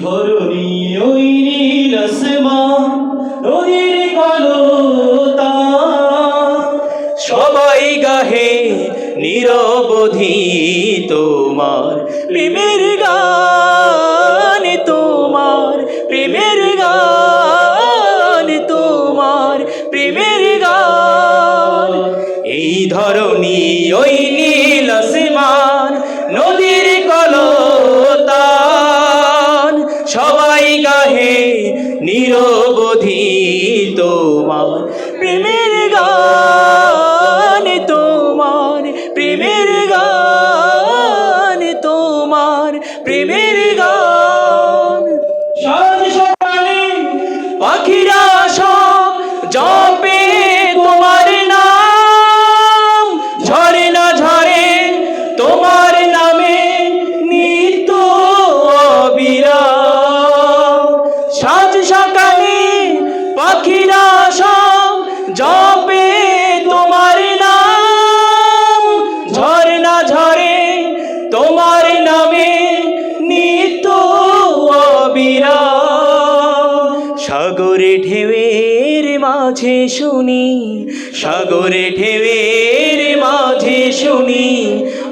ধরণী ওই নীল আসমান নদীর কলতা সবাই গাহে নিরবধি তোমার প্রেমের গান। সবাই গাহে নিরবধি তোমার প্রেমের গান তোমার প্রেমের গান তোমার প্রেমের ঢেউয়ের মাঝে শুনি, সাগরে ঢেউয়ের মাঝে শুনি,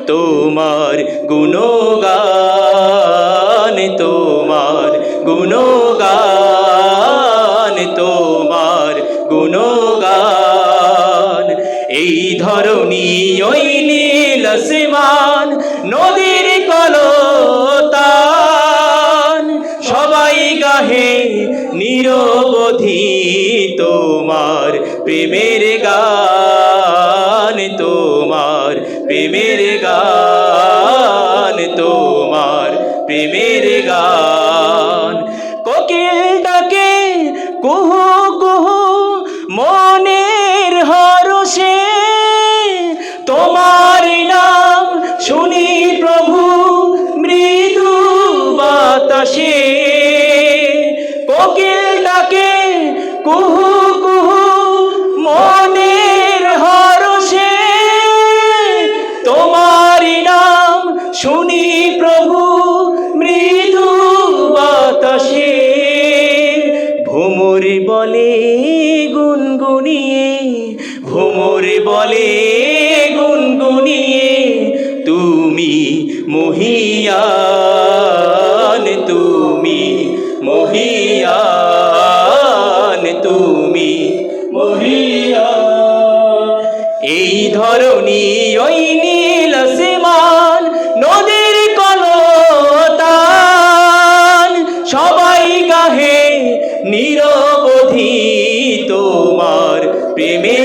তোমার গুণগান তোমার গুণগান তোমার গুণগান। এই ধরনী ওই নীল আসমান, নদীর কলতান, সবাই গাহে নিরবধি তোমার প্রেমের গান তোমার প্রেমের প্রভু মৃদু বাতাসে ভোমরে বলে গুনগুনিয়ে ভোমরে বলে গুনগুনিয়ে, তুমি তুমি তুমি মহিয়া এই ধরনী ওই নীল be me.